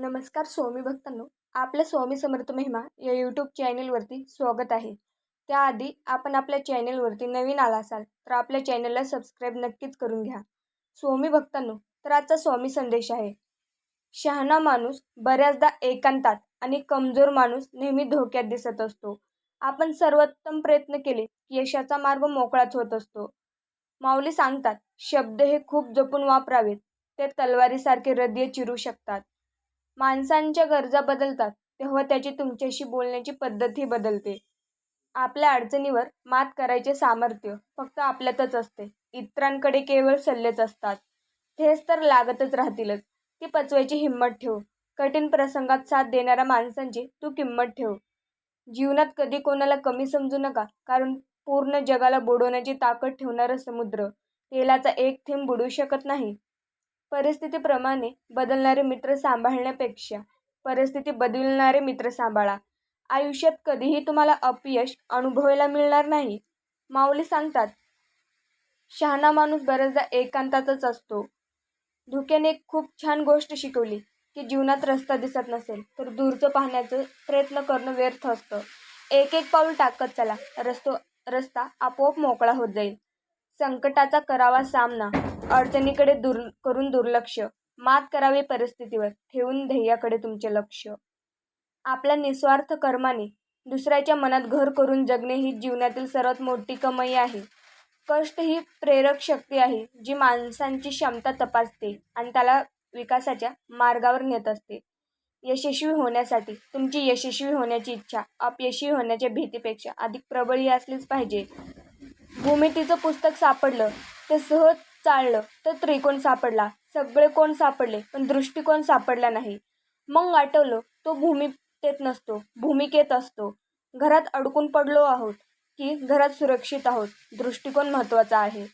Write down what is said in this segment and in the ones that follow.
नमस्कार स्वामी भक्तांनो. आपल्या स्वामी समर्थ महिमा या यूट्यूब चॅनेलवरती स्वागत आहे. त्याआधी आपण आपल्या चॅनेलवरती नवीन आला असाल तर आपल्या चॅनलला सबस्क्राईब नक्कीच करून घ्या. स्वामी भक्तांनो तर आजचा स्वामी संदेश आहे. शहाणा माणूस बऱ्याचदा एकांतात आणि कमजोर माणूस नेहमी धोक्यात दिसत असतो. आपण सर्वोत्तम प्रयत्न केले की यशाचा मार्ग मोकळाच होत असतो. माऊली सांगतात शब्द हे खूप जपून वापरावेत ते तलवारीसारखे हृदय चिरू शकतात. माणसांच्या गरजा बदलतात तेव्हा त्याची तुमच्याशी बोलण्याची पद्धतही बदलते. आपल्या अडचणीवर मात करायचे सामर्थ्य फक्त आपल्यातच असते. इतरांकडे केवळ सल्लेच असतात. ठेस तर लागतच राहतीलच. ती पचवायची हिंमत ठेव. कठीण प्रसंगात साथ देणाऱ्या माणसांची तू किंमत ठेव. जीवनात कधी कोणाला कमी समजू नका कारण पूर्ण जगाला बुडवण्याची ताकद ठेवणारा समुद्र तेलाचा एक थेंब बुडू शकत नाही. परिस्थितीप्रमाणे बदलणारे मित्र सांभाळण्यापेक्षा परिस्थिती बदलणारे मित्र सांभाळा. आयुष्यात कधीही तुम्हाला अपयश अनुभवायला मिळणार नाही. माऊली सांगतात शहाणा माणूस बऱ्याचदा एकांतातच असतो. धुक्याने एक खूप छान गोष्ट शिकवली की जीवनात रस्ता दिसत नसेल तर दूरचं पाहण्याचं प्रयत्न करणं व्यर्थ असतं. एक एक पाऊल टाकत चला रस्तो रस्ता आपोआप मोकळा होत जाईल. संकटाचा करावा सामना अडचणीकडे दुर् करून दुर्लक्ष. मात करावी परिस्थितीवर ठेवून ध्येयाकडे तुमचे लक्ष. आपल्या निस्वार्थ कर्माने दुसऱ्याच्या मनात घर करून जगणे ही जीवनातील सर्वात मोठी कमाई आहे. कष्ट ही प्रेरक शक्ती आहे जी माणसांची क्षमता तपासते आणि त्याला विकासाच्या मार्गावर नेत असते. यशस्वी होण्यासाठी तुमची यशस्वी होण्याची इच्छा अपयशी होण्याच्या भीतीपेक्षा अधिक प्रबळ ही असलीच पाहिजे. भूमितीचं पुस्तक सापडलं ते सहज चाललं तर त्रिकोण सापडला. सगळे कोण सापडले पण दृष्टिकोन सापडला नाही. मग आठवलं तो भूमिकेत नसतो भूमिकेत असतो. घरात अडकून पडलो आहोत की घरात सुरक्षित आहोत दृष्टिकोन महत्त्वाचा आहे.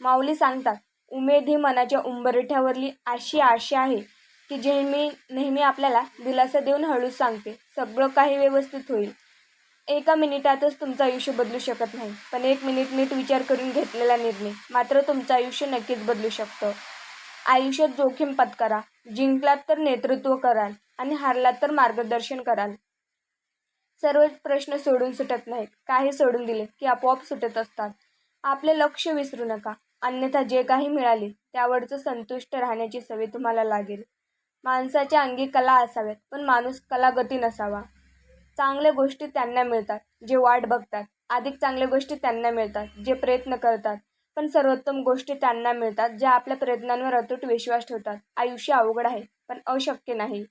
माऊली सांगतात उमेद ही मनाच्या उंबरठ्यावरली अशी आशा आहे की जे मी नेहमी आपल्याला दिलासा देऊन हळूच सांगते. सगळं काही व्यवस्थित होईल. एका मिनिटातच तुमचं आयुष्य बदलू शकत नाही. पण एक मिनिट नीट विचार करून घेतलेला निर्णय मात्र तुमचं आयुष्य नक्कीच बदलू शकतं. आयुष्यात जोखीम पत्करा. जिंकलात तर नेतृत्व कराल आणि हारलात तर मार्गदर्शन कराल. सर्व प्रश्न सोडून सुटत नाहीत. काही सोडून दिले की आपोआप सुटत असतात. आपले लक्ष विसरू नका. अन्यथा जे काही मिळाले त्यावरचं संतुष्ट राहण्याची सवय तुम्हाला लागेल. माणसाच्या अंगी कला असाव्यात पण माणूस कलागती नसावा. चांगल्या गोष्टी त्यांना मिळतात जे वाट बघतात. अधिक चांगल्या गोष्टी त्यांना मिळतात जे प्रयत्न करतात. पण सर्वोत्तम गोष्टी त्यांना मिळतात ज्या आपल्या प्रयत्नांवर अतूट विश्वास ठेवतात. आयुष्य अवघड आहे पण अशक्य नाही.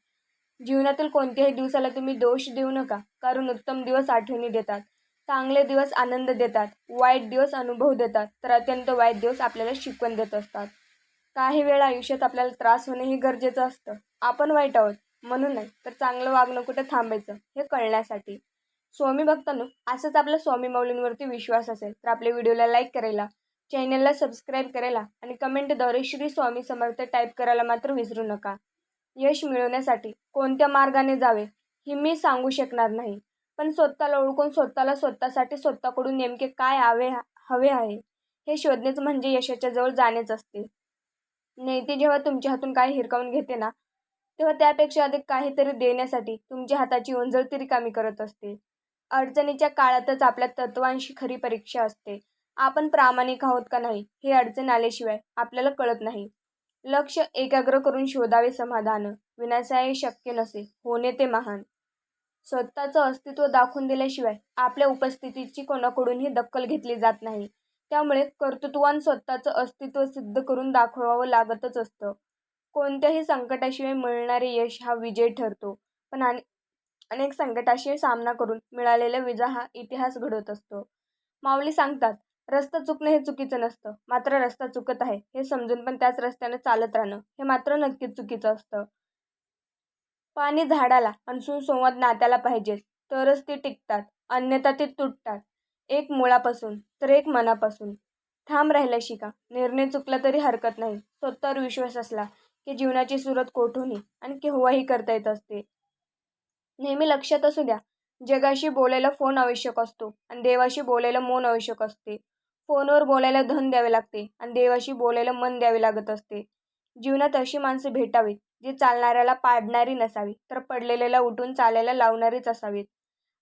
जीवनातील कोणत्याही दिवसाला तुम्ही दोष देऊ नका कारण उत्तम दिवस आठवणी देतात. चांगले दिवस आनंद देतात वाईट दिवस अनुभव देतात तर अत्यंत वाईट दिवस आपल्याला शिकवण देत असतात. काही वेळा आयुष्यात आपल्याला त्रास होणे हे गरजेचं असतं. आपण वाईट आहोत म्हणून नाही तर चांगलं वागणं कुठे थांबायचं हे कळण्यासाठी. स्वामी भक्तांनो असंच आपल्या स्वामी माऊलींवरती विश्वास असेल तर आपल्या व्हिडिओला लाईक करायला चॅनलला सबस्क्राईब करायला आणि कमेंटद्वारे श्री स्वामी समर्थ टाईप करायला मात्र विसरू नका. यश मिळवण्यासाठी कोणत्या मार्गाने जावे हे मी सांगू शकणार नाही. पण स्वतःला ओळखून स्वतःला स्वतःसाठी स्वतःकडून नेमके काय हवे हवे आहे हे शोधणेच म्हणजे यशाच्या जवळ जाणेच असते. नेते जेव्हा तुमच्या हातून काय हिरकावून घेते ना तेव्हा त्यापेक्षा अधिक काहीतरी देण्यासाठी तुमच्या हाताची ओंजळ रिकामी करत असते. अडचणीच्या काळातच आपल्या तत्वांशी खरी परीक्षा असते. आपण प्रामाणिक आहोत का नाही हे अडचण आल्याशिवाय आपल्याला कळत नाही. लक्ष एकाग्र करून शोधावे समाधान. विनाशाय शक्य नसे होणे ते महान. स्वतःचं अस्तित्व दाखवून दिल्याशिवाय आपल्या उपस्थितीची कोणाकडूनही दखल घेतली जात नाही. त्यामुळे कर्तृत्वान स्वतःचं अस्तित्व सिद्ध करून दाखवावं लागतच असतं. कोणत्याही संकटाशिवाय मिळणारे यश हा विजय ठरतो. पण आणि अनेक संकटाशी सामना करून मिळालेला विजा हा इतिहास घडवत असतो. माऊली सांगतात रस्ता चुकणं हे चुकीचं नसतं मात्र रस्ता चुकत आहे हे समजून पण त्याच रस्त्यानं चालत राहणं हे मात्र नक्कीच चुकीचं असतं. पाणी झाडाला अनसून संवाद नात्याला पाहिजे तरच ते टिकतात अन्यथा ते तुटतात. एक मुळापासून तर एक मनापासून. ठाम राहिला शिका निर्णय चुकला तरी हरकत नाही स्वतःवर विश्वास असला की जीवनाची सुरत कोठूनही आणि केव्हाही करता येत असते. नेहमी लक्षात असू द्या जगाशी बोलायला फोन आवश्यक असतो आणि देवाशी बोलायला मौन आवश्यक असते. फोनवर बोलायला धन द्यावे लागते आणि देवाशी बोलायला मन द्यावे लागत असते. जीवनात अशी माणसं भेटावीत जी चालणाऱ्याला पाडणारी नसावी तर पडलेल्याला उठून चालायला लावणारीच असावीत.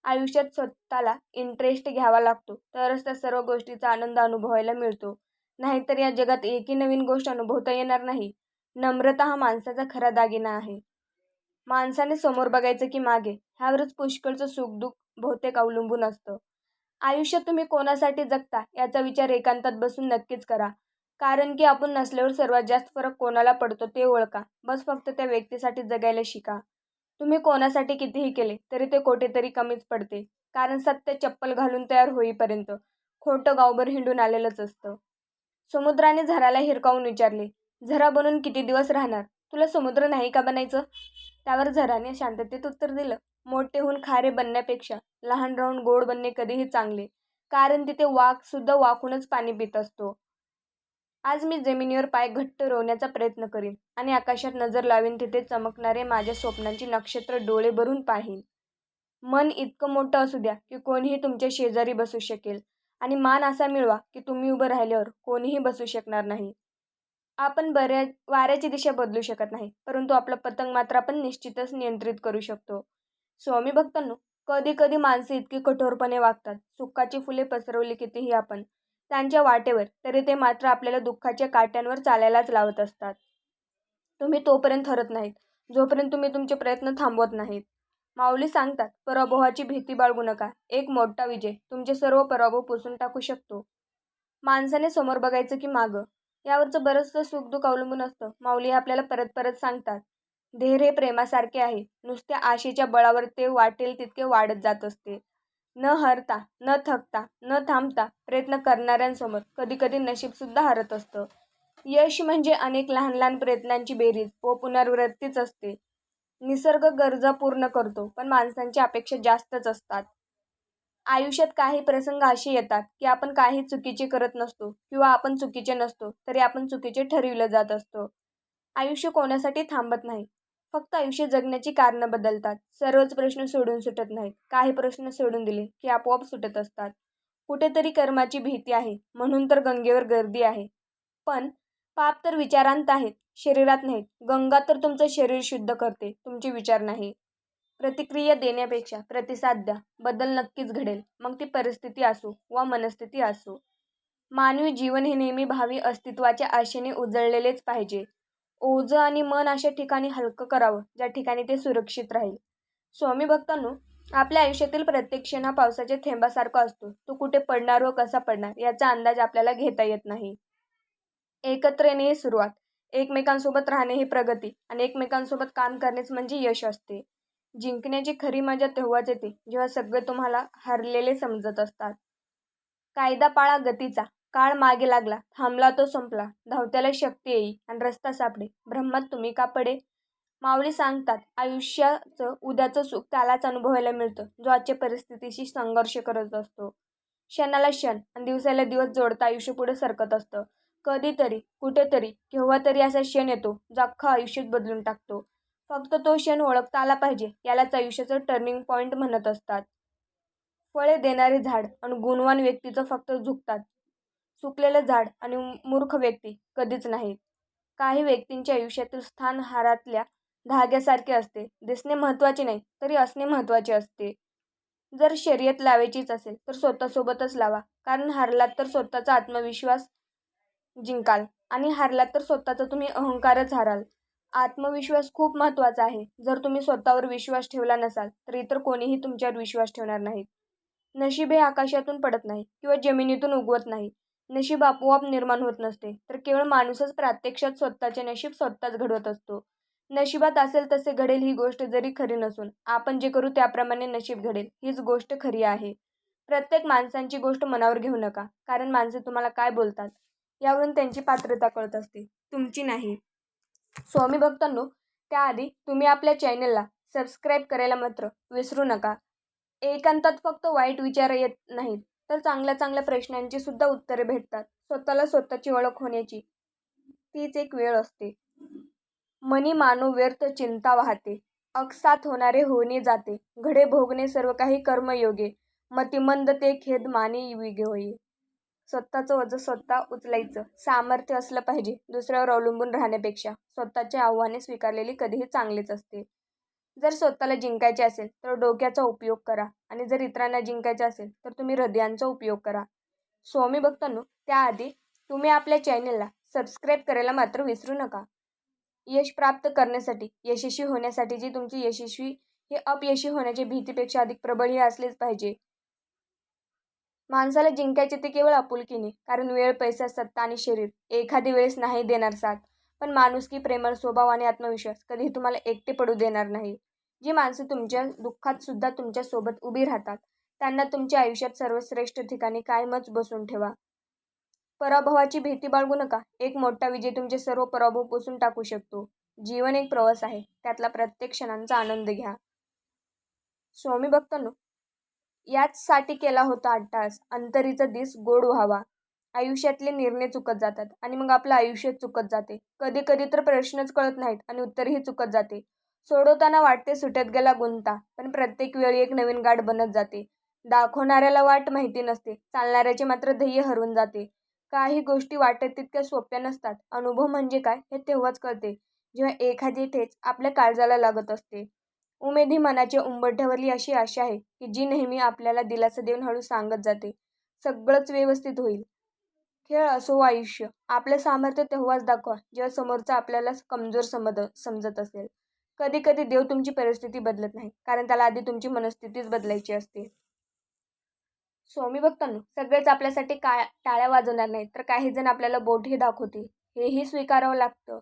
आयुष्यात स्वतःला इंटरेस्ट घ्यावा लागतो तरच त्या सर्व गोष्टीचा आनंद अनुभवायला मिळतो. नाहीतर या जगात एकही नवीन गोष्ट अनुभवता येणार नाही. नम्रता हा माणसाचा खरा दागिना आहे. माणसाने समोर बघायचं की मागे ह्यावरच पुष्कळचं सुखदुःख बहुतेक अवलंबून असतं. आयुष्यात तुम्ही कोणासाठी जगता याचा विचार एकांतात बसून नक्कीच करा. कारण की आपण नसल्यावर सर्वात जास्त फरक कोणाला पडतो ते ओळखा. बस फक्त त्या व्यक्तीसाठी जगायला शिका. तुम्ही कोणासाठी कितीही केले तरी ते कोठेतरी कमीच पडते. कारण सत्य चप्पल घालून तयार होईपर्यंत खोटं गावभर हिंडून आलेलंच असतं. समुद्राने झराला हिरकावून विचारले झरा बनून किती दिवस राहणार? तुला समुद्र नाही का बनायचं? त्यावर झराने शांततेत उत्तर दिलं. मोठे होऊन खारे बनण्यापेक्षा लहान राहून गोड बनणे कधीही चांगले. कारण तिथे वाघ सुद्धा वाकूनच पाणी पित असतो. आज मी जमिनीवर पाय घट्ट रोवण्याचा प्रयत्न करीन आणि आकाशात नजर लावीन तिथे चमकणारे माझ्या स्वप्नांची नक्षत्र डोळे भरून पाहीन. मन इतकं मोठं असू द्या की कोणीही तुमच्या शेजारी बसू शकेल. आणि मान असा मिळवा की तुम्ही उभं राहिल्यावर कोणीही बसू शकणार नाही. आपण बऱ्या वाऱ्याची दिशा बदलू शकत नाही परंतु आपलं पतंग मात्र आपण निश्चितच नियंत्रित करू शकतो. स्वामी भक्तांनो कधी कधी माणसे इतकी कठोरपणे वागतात. सुखाची फुले पसरवली कितीही आपण त्यांच्या वाटेवर तरी ते मात्र आपल्याला दुःखाच्या काट्यांवर चालायलाच लावत असतात. तुम्ही तोपर्यंत हरत नाहीत जोपर्यंत तुम्ही तुमचे प्रयत्न थांबवत नाहीत. माऊली सांगतात पराभवाची भीती बाळगू नका. एक मोठा विजय तुमचे सर्व पराभव पुसून टाकू शकतो. माणसाने समोर बघायचं की मागं. यावरचं बरंचसं सुखदुःख अवलंबून असतं. माऊली आपल्याला परत परत सांगतात. धैर्य हे प्रेमासारखे आहे. नुसत्या आशेच्या बळावर ते वाटेल तितके वाढत जात असते. न हरता न थकता न थांबता प्रयत्न करणाऱ्यांसमोर कधीकधी नशीबसुद्धा हरत असतं. यश म्हणजे अनेक लहान लहान प्रयत्नांची बेरीज. व पुनरावृत्तीच असते. निसर्ग गरजा पूर्ण करतो पण माणसांची अपेक्षा जास्तच असतात. आयुष्यात काही प्रसंग असे येतात की आपण काही चुकीचे करत नसतो किंवा आपण चुकीचे नसतो तरी आपण चुकीचे ठरविलं जात असतो. आयुष्य कोणासाठी थांबत नाही? फक्त आयुष्य जगण्याची कारणं बदलतात. सर्वच प्रश्न सोडून सुटत नाहीत. काही प्रश्न सोडून दिले की आपोआप सुटत असतात. कुठेतरी कर्माची भीती आहे. म्हणून तर गंगेवर गर्दी आहे. पण पाप तर विचारांत आहेत शरीरात नाहीत. गंगा तर तुमचं शरीर शुद्ध करते तुमचे विचार नाही. प्रतिक्रिया देण्यापेक्षा प्रतिसाद द्या. बदल नक्कीच घडेल. मग ती परिस्थिती असो वा मनस्थिती असो. मानवी जीवन हे नेहमी भावी अस्तित्वाच्या आशेने उजळलेलेच पाहिजे. ओझं आणि मन अशा ठिकाणी हलकं करावं ज्या ठिकाणी ते सुरक्षित राहील. स्वामी भक्तांनो आपल्या आयुष्यातील प्रत्येक क्षण हा पावसाच्या थेंबासारखा असतो. तो कुठे पडणार व कसा पडणार याचा अंदाज आपल्याला घेता येत नाही. एकत्र येणे ही सुरुवात. एकमेकांसोबत राहणे ही प्रगती. आणि एकमेकांसोबत काम करणेच म्हणजे यश असते. जिंकण्याची खरी मजा तेव्हाच येते जेव्हा सगळे तुम्हाला हरलेले समजत असतात. कायदा पाळा गतीचा काळ मागे लागला थांबला तो संपला धावत्याला शक्ती येई आणि रस्ता सापडे. ब्रह्मात तुम्ही का पडे? माऊली सांगतात आयुष्याचं उद्याचं सुख त्यालाच अनुभवायला मिळतं जो आजच्या परिस्थितीशी संघर्ष करत असतो. क्षणाला क्षण आणि दिवसाला दिवस जोडता आयुष्य पुढे सरकत असतं. कधीतरी कुठेतरी केव्हा तरी असा क्षण येतो जो अख्खं आयुष्यात बदलून टाकतो. फक्त तो क्षण ओळखता आला पाहिजे यालाच आयुष्याचं टर्निंग पॉईंट म्हणत असतात. फळे देणारे झाड आणि गुणवान व्यक्तीचं फक्त झुकतात. सुकलेलं झाड आणि मूर्ख व्यक्ती कधीच नाही काही व्यक्तींच्या आयुष्यातील स्थान हारातल्या धाग्यासारखे असते. दिसणे महत्त्वाचे नाही तरी असणे महत्त्वाचे असते. जर शर्यत लावायचीच असेल तर स्वतःसोबतच लावा. कारण हारलात तर स्वतःचा आत्मविश्वास जिंकाल आणि हारलात तर स्वतःचा तुम्ही अहंकारच हाराल. आत्मविश्वास खूप महत्त्वाचा आहे. जर तुम्ही स्वतःवर विश्वास ठेवला नसाल तर इतर कोणीही तुमच्यावर विश्वास ठेवणार नाहीत. नशीब हे आकाशातून पडत नाही किंवा जमिनीतून उगवत नाही. नशीब आपोआप निर्माण होत नसते तर केवळ माणूसच प्रत्यक्षात स्वतःचे नशीब स्वतःच घडवत असतो. नशिबात असेल तसे घडेल ही गोष्ट जरी खरी नसून आपण जे करू त्याप्रमाणे नशीब घडेल हीच गोष्ट खरी आहे. प्रत्येक माणसांची गोष्ट मनावर घेऊ नका कारण माणसे तुम्हाला काय बोलतात यावरून त्यांची पात्रता कळत असते. तुमची नाही. स्वामी भक्तांनो त्याआधी तुम्ही आपल्या चॅनलला सबस्क्राईब करायला मात्र विसरू नका. एकांतात फक्त वाईट विचार येत नाहीत तर चांगल्या चांगल्या प्रश्नांची सुद्धा उत्तरे भेटतात स्वतःला स्वतःची ओळख होण्याची. तीच एक वेळ असते. मनी मानो व्यर्थ चिंता वाहते अक्षात होणारे होणे जाते घडे भोगणे सर्व काही कर्मयोगे मतिमंद ते खेद माने विगे होई स्वतःचं वजन स्वतः उचलायचं. सामर्थ्य असलं पाहिजे दुसऱ्यावर अवलंबून राहण्यापेक्षा. स्वतःची आव्हाने स्वीकारलेली कधीही चांगलीच असते. जर स्वतःला जिंकायचे असेल तर डोक्याचा उपयोग करा. आणि जर इतरांना जिंकायचे असेल तर तुम्ही हृदयांचा उपयोग करा. स्वामी भक्तांनो त्याआधी तुम्ही आपल्या चॅनलला सबस्क्राईब करायला मात्र विसरू नका. यश प्राप्त करण्यासाठी यशस्वी होण्यासाठी जी तुमची यशस्वी हे अपयशी होण्याच्या भीतीपेक्षा अधिक प्रबळ हे असलेच पाहिजे. माणसाला जिंकायचे ते केवळ आपुलकीने कारण वेळ पैसा सत्ता आणि शरीर एखादी वेळेस नाही देणार साथ. पण माणुसकी प्रेमळ स्वभाव आणि आत्मविश्वास कधीही तुम्हाला एकटे पडू देणार नाही. जी माणसं तुमच्या दुःखात सुद्धा तुमच्यासोबत उभी राहतात त्यांना तुमच्या आयुष्यात सर्वश्रेष्ठ ठिकाणी कायमच बसून ठेवा. पराभवाची भीती बाळगू नका. एक मोठा विजय तुमचे सर्व पराभव पुसून टाकू शकतो. जीवन एक प्रवास आहे. त्यातला प्रत्येक क्षणांचा आनंद घ्या. स्वामी भक्तांनो याचसाठी केला होता अट्टास अंतरीचा दिस गोड व्हावा. आयुष्यातले निर्णय चुकत जातात आणि मग आपलं आयुष्य चुकत जाते. कधी कधी तर प्रश्नच कळत नाहीत आणि उत्तरही चुकत जाते. सोडवताना वाटते सुटत गेला गुंता पण प्रत्येक वेळी एक नवीन गाठ बनत जाते. दाखवणाऱ्याला वाट माहिती नसते चालणाऱ्याचे मात्र ध्येय हरवून जाते. काही गोष्टी वाटत तितक्या सोप्या नसतात. अनुभव म्हणजे काय हे तेव्हाच कळते जेव्हा एखादी ठेच आपल्या काळजाला लागत असते. उमेदी मनाच्या ठेवली अशी आशा आहे की जी नेहमी आपल्याला दिलासा देऊन हळू सांगत जाते. सगळंच व्यवस्थित होईल. खेळ असो आयुष्य आपलं सामर्थ्य तेव्हाच दाखवा जेव्हा समोरचा आपल्याला कमजोर समज समजत असेल. कधी कधी देव तुमची परिस्थिती बदलत नाही कारण त्याला आधी तुमची मनस्थितीच बदलायची असते. स्वामी भक्तांनो सगळेच आपल्यासाठी काय टाळ्या वाजवणार नाहीत तर काही जण आपल्याला बोटही दाखवतील हेही स्वीकारावं लागतं.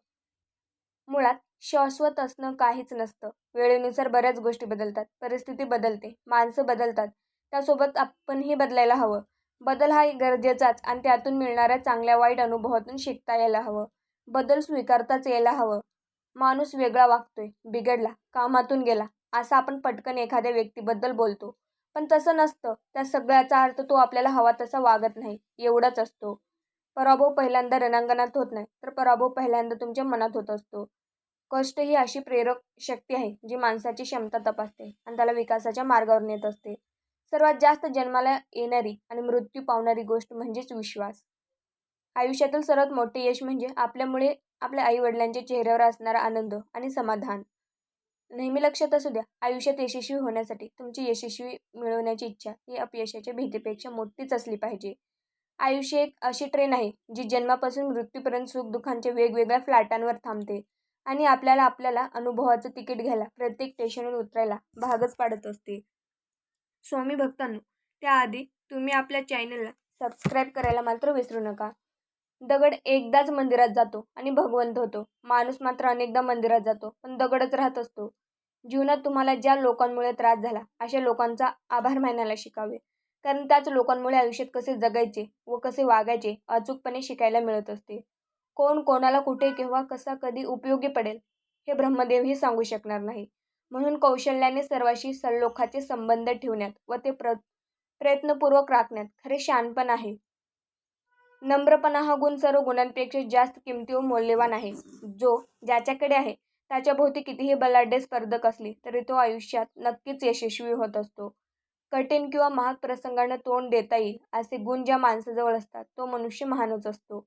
मुळात शाश्वत असणं काहीच नसतं. वेळेनुसार बऱ्याच गोष्टी बदलतात. परिस्थिती बदलते. माणसं बदलतात. त्यासोबत आपणही बदलायला हवं. बदल हा गरजेचाच आणि त्यातून मिळणाऱ्या चांगल्या वाईट अनुभवातून शिकता यायला हवं. बदल स्वीकारताच यायला हवं. माणूस वेगळा वागतोय. बिघडला. कामातून गेला. असं आपण पटकन एखाद्या व्यक्तीबद्दल बोलतो. पण तसं नसतं. त्या सगळ्याचा अर्थ तो आपल्याला हवा तसा वागत नाही. एवढाच असतो. पराभव पहिल्यांदा रणांगणात होत नाही. तर पराभव पहिल्यांदा तुमच्या मनात होत असतो. कष्ट ही अशी प्रेरक शक्ती आहे जी माणसाची क्षमता तपासते आणि त्याला विकासाच्या मार्गावर नेत असते. सर्वात जास्त जन्माला येणारी आणि मृत्यू पावणारी गोष्ट म्हणजेच विश्वास. आयुष्यातील सर्वात मोठे यश म्हणजे आपल्यामुळे आपल्या आईवडिलांच्या चेहऱ्यावर असणारा आनंद आणि समाधान. नेहमी लक्षात असू द्या आयुष्यात यशस्वी होण्यासाठी तुमची यशस्वी मिळवण्याची इच्छा ही अपयशाच्या भीतीपेक्षा मोठीच असली पाहिजे. आयुष्य एक अशी ट्रेन आहे जी जन्मापासून मृत्यूपर्यंत सुखदुःखांच्या वेगवेगळ्या फ्लॅटांवर थांबते. आणि आपल्याला आपल्याला अनुभवाचं तिकीट घ्यायला प्रत्येक स्टेशनवर उतरायला भागच पाडत असते स्वामी भक्तांनो त्याआधी तुम्ही आपल्या चॅनलला सबस्क्राईब करायला मात्र विसरू नका. दगड एकदाच मंदिरात जातो आणि भगवंत होतो. माणूस मात्र अनेकदा मंदिरात जातो पण दगडच राहत असतो. जीवनात तुम्हाला ज्या लोकांमुळे त्रास झाला अशा लोकांचा आभार मानायला शिकावे. कारण त्याच लोकांमुळे आयुष्यात कसे जगायचे व कसे वागायचे अचूकपणे शिकायला मिळत असते. कोण कोणाला कुठे केव्हा कसा कधी उपयोगी पडेल हे ब्रह्मदेवही सांगू शकणार नाही. म्हणून कौशल्याने सर्वाशी सल्लोखाचे संबंध ठेवण्यात व ते प्र प्रयत्नपूर्वक राखण्यात खरे शानपण आहे. नम्रपणा हा गुण सर्व गुणांपेक्षा जास्त किमती व मौल्यवान आहे. जो ज्याच्याकडे आहे त्याच्याभोवती कितीही बलाढ्य स्पर्धक असली तरी तो आयुष्यात नक्कीच यशस्वी होत असतो. कठीण किंवा महाग प्रसंगांना तोंड देता येईल असे गुण ज्या माणसाजवळ असतात तो मनुष्य महानच असतो.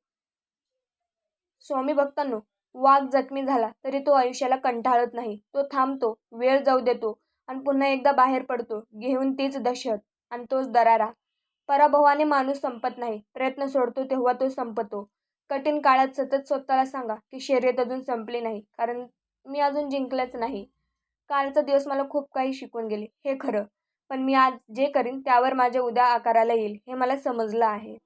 स्वामी भक्तांनो वाघ जखमी झाला तरी तो आयुष्याला कंटाळत नाही. तो थांबतो वेळ जाऊ देतो आणि पुन्हा एकदा बाहेर पडतो घेऊन तीच दहशत आणि तोच दरारा. पराभवाने माणूस संपत नाही प्रयत्न सोडतो तेव्हा तो संपतो. कठीण काळात सतत स्वतःला सांगा की शर्यत अजून संपली नाही कारण मी अजून जिंकलंच नाही. कालचा दिवस मला खूप काही शिकून गेले हे खरं. पण मी आज जे करीन त्यावर माझ्या उद्या आकाराला येईल हे मला समजलं आहे.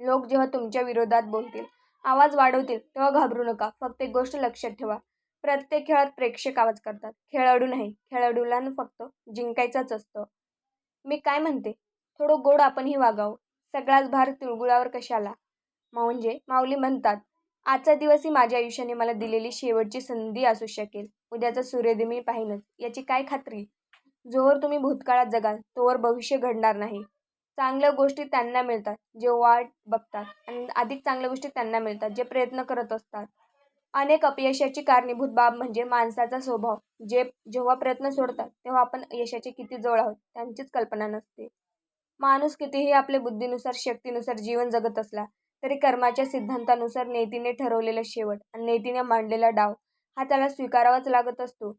लोक जेव्हा तुमच्या विरोधात बोलतील आवाज वाढवतील. तेव्हा घाबरू नका. फक्त एक गोष्ट लक्षात ठेवा. प्रत्येक खेळात प्रेक्षक आवाज करतात. खेळाडू नाही. खेळाडूला फक्त जिंकायचाच असतो. मी काय म्हणते? थोडं गोड आपणही वागावं. सगळाच भार तिळगुळावर कशाला? म्हणजे माऊली म्हणतात आजचा दिवस ही माझ्या आयुष्याने मला दिलेली शेवटची संधी असू शकेल. उद्याचा सूर्योदय मी पाहिनच. याची काय खात्री? जोवर तुम्ही भूतकाळात जगाल तोवर भविष्य घडणार नाही. चांगल्या गोष्टी त्यांना मिळतात जे वाट बघतात आणि अधिक चांगल्या गोष्टी त्यांना मिळतात जे प्रयत्न करत असतात. अनेक अपयशाची कारणीभूत बाब म्हणजे माणसाचा स्वभाव जे जेव्हा प्रयत्न सोडतात तेव्हा आपण यशाचे किती जवळ आहोत त्यांचीच कल्पना नसते. माणूस कितीही आपल्या बुद्धीनुसार शक्तीनुसार जीवन जगत असला तरी कर्माच्या सिद्धांतानुसार नेतीने ठरवलेला शेवट आणि नेतीने मांडलेला डाव हा त्याला स्वीकारावाच लागत असतो.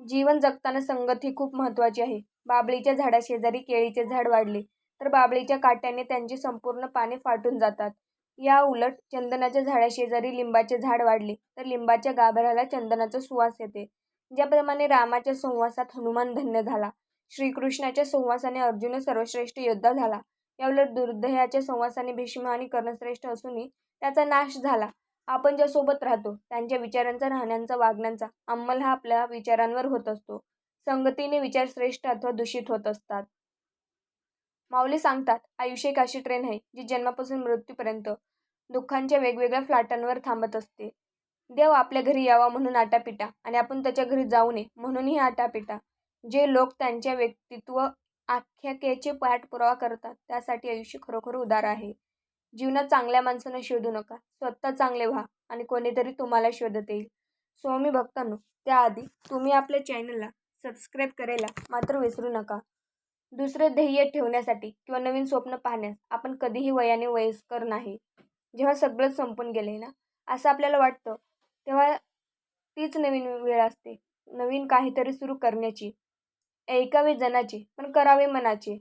जीवन जगताना संगत ही खूप महत्त्वाची आहे. बाबळीच्या झाडाशेजारी केळीचे झाड वाढले तर बाबळीच्या काट्याने त्यांची संपूर्ण पाने फाटून जातात. या उलट चंदनाच्या झाडाशेजारी लिंबाचे झाड वाढले तर लिंबाच्या गाभऱ्याला चंदनाचा सुवास येते. ज्याप्रमाणे रामाच्या संवासात हनुमान धन्य झाला श्रीकृष्णाच्या संवासाने अर्जुन सर्वश्रेष्ठ योद्धा झाला याउलट दुर्दयाच्या संवासाने भीष्म आणि कर्णश्रेष्ठ असूनही त्याचा नाश झाला. आपण ज्यासोबत राहतो त्यांच्या विचारांचा राहण्यांचा वागण्यांचा अंमल हा आपल्या विचारांवर होत असतो. संगतीने विचार श्रेष्ठ अथवा दूषित होत असतात. माऊली सांगतात आयुष्य एक अशी ट्रेन आहे जी जन्मापासून मृत्यूपर्यंत दुःखांच्या वेगवेगळ्या फ्लाटांवर थांबत असते. देव आपल्या घरी यावा म्हणून आटापिटा आणि आपण त्याच्या घरी जाऊ नये म्हणूनही आटापिटा. जे लोक त्यांच्या व्यक्तित्व आख्याकेचे पाठपुरावा करतात त्यासाठी आयुष्य खरोखर उदार आहे. जीवनात चांगल्या माणसांना शोधू नका स्वतः चांगले व्हा आणि कोणीतरी तुम्हाला शोधत येईल. स्वामी भक्तांनो त्याआधी तुम्ही आपल्या चॅनलला सबस्क्राईब करायला मात्र विसरू नका. दुसरे ध्येय ठेवण्यासाठी किंवा नवीन स्वप्न पाहण्यास आपण कधीही वयाने वयस्कर नाही. जेव्हा सगळंच संपून गेले ना असं आपल्याला वाटतं तेव्हा तीच नवीन वेळ असते. नवीन काहीतरी सुरू करण्याची ऐकावे जनाची पण करावे मनाचे.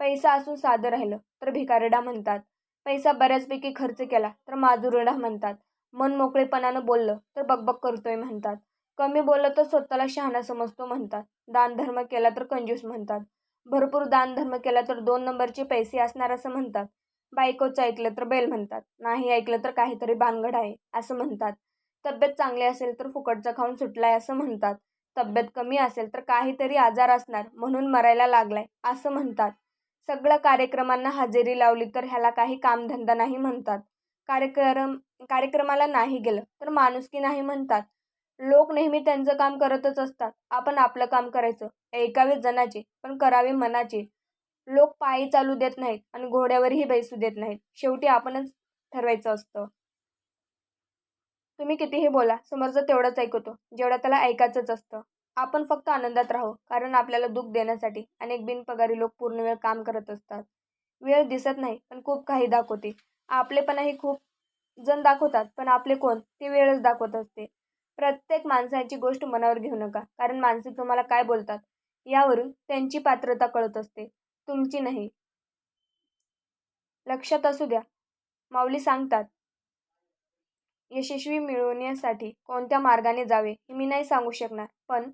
पैसा असून साधं राहिलं तर भिकारडा म्हणतात. पैसा बऱ्याचपैकी खर्च केला तर माजुरडा म्हणतात. मन मोकळेपणानं बोललं तर बकबक करतोय म्हणतात. कमी बोललं तर स्वतःला शहाणा समजतो म्हणतात. दानधर्म केला तर कंजूस म्हणतात. भरपूर दानधर्म केला तर दोन नंबरचे पैसे असणार असं म्हणतात. बायकोचं ऐकलं तर बैल म्हणतात. नाही ऐकलं तर काहीतरी बानगड आहे असं म्हणतात. तब्येत चांगली असेल तर फुकटचं खाऊन सुटलाय असं म्हणतात. तब्येत कमी असेल तर काहीतरी आजार असणार म्हणून मरायला लागलाय असं म्हणतात. सगळ्या कार्यक्रमांना हजेरी लावली तर ह्याला काही कामधंदा नाही म्हणतात. कार्यक्रम कार्यक्रमाला नाही गेलं तर माणुसकी नाही म्हणतात. लोक नेहमी त्यांचं काम करतच असतात. आपण आपलं काम करायचं. ऐकावे जनाचे पण करावे मनाचे. लोक पायी चालू देत नाहीत आणि घोड्यावरही बैसू देत नाहीत. शेवटी आपणच ठरवायचं असतं. तुम्ही कितीही बोला समोरचं तेवढंच ऐकतो. जेवढं त्याला ऐकायचंच असतं. आपण फक्त आनंदात राहू कारण आपल्याला दुःख देण्यासाठी अनेक बिनपगारी लोक पूर्ण वेळ काम करत असतात. वेळ दिसत नाही पण खूप काही दाखवते. आपलेपणाही खूप जण दाखवतात पण आपले कोण? ते वेळच दाखवत असते. प्रत्येक माणसाची गोष्ट मनावर घेऊ नका. कारण माणसं तुम्हाला काय बोलतात? यावरून त्यांची पात्रता कळत असते. तुमची नाही. लक्षात असू द्या. माऊली सांगतात यशस्वी मिळवण्यासाठी कोणत्या मार्गाने जावे हे मी नाही सांगू शकणार. पण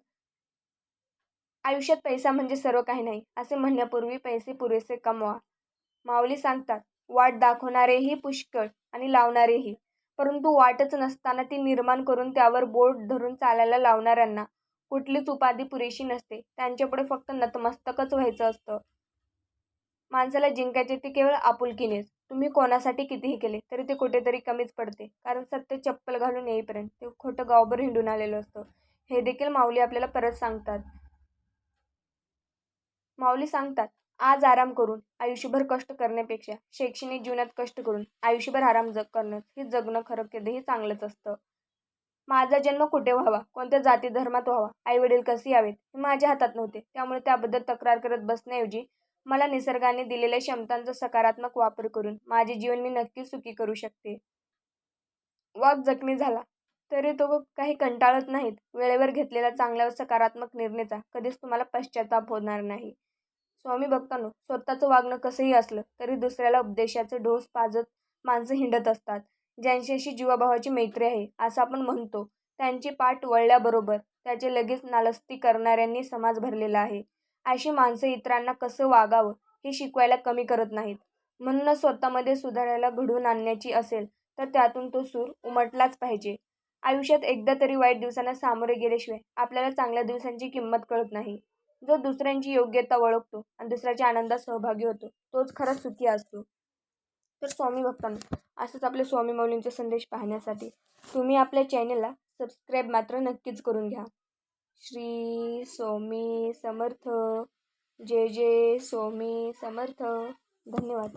आयुष्यात पैसा म्हणजे सर्व काही नाही. असे म्हणण्यापूर्वी पैसे पुरेसे कमवा. माऊली सांगतात वाट दाखवणारेही पुष्कळ आणि लावणारेही. परंतु वाटच नसताना ती निर्माण करून त्यावर बोट धरून चालायला लावणाऱ्यांना कुठलीच उपाधी पुरेशी नसते. त्यांच्यापुढे फक्त नतमस्तकच व्हायचं असतं. माणसाला जिंकायचे ते केवळ आपुलकीनेच. तुम्ही कोणासाठी कितीही केले तरी ते कुठेतरी कमीच पडते. कारण सत्य चप्पल घालून येईपर्यंत ते खोटं गावभर हिंडून आलेलं असतं. हे देखील माऊली आपल्याला परत सांगतात. माऊली सांगतात आज आराम करून आयुष्यभर कष्ट करण्यापेक्षा शैक्षणिक जीवनात कष्ट करून आयुष्यभर आराम जग करणं हे जगणं खरं कधीही चांगलंच असतं. माझा जन्म कुठे व्हावा? कोणत्या जाती धर्मात व्हावा? आई वडील कसे यावेत? हे माझ्या हातात नव्हते. त्यामुळे त्याबद्दल तक्रार करत बसण्याऐवजी मला निसर्गाने दिलेल्या क्षमतांचा सकारात्मक वापर करून माझे जीवन मी नक्की सुखी करू शकते. वाघ जखमी झाला. तरी तो काही कंटाळत नाहीत. वेळेवर घेतलेला चांगल्या व सकारात्मक निर्णयाचा कधीच तुम्हाला पश्चाताप होणार नाही. स्वामी भक्तांनो स्वतःचं वागणं कसंही असलं तरी दुसऱ्याला उपदेशाचे ढोस पाजत माणसं हिंडत असतात. ज्यांच्याशी जीवाभावाची मैत्री आहे असं आपण म्हणतो. त्यांची पाठ वळल्याबरोबर त्याचे लगेच नालस्ती करणाऱ्यांनी समाज भरलेला आहे. अशी माणसं इतरांना कसं वागावं हे शिकवायला कमी करत नाहीत. म्हणून स्वतःमध्ये सुधारायला घडवून आणण्याची असेल तर त्यातून तो सूर उमटलाच पाहिजे. आयुष्यात एकदा तरी वाईट दिवसांना सामोरे गेल्याशिवाय आपल्याला चांगल्या दिवसांची किंमत कळत नाही. जो दुसऱ्यांची योग्यता ओळखतो आणि दुसऱ्याच्या आनंदात सहभागी होतो तोच खरंच सुखी असतो. तर स्वामी भक्तांनो असंच आपले स्वामी मौलींचे संदेश पाहण्यासाठी तुम्ही आपल्या चॅनलला सबस्क्राईब मात्र नक्कीच करून घ्या. श्री स्वामी समर्थ. जय जय स्वामी समर्थ. धन्यवाद.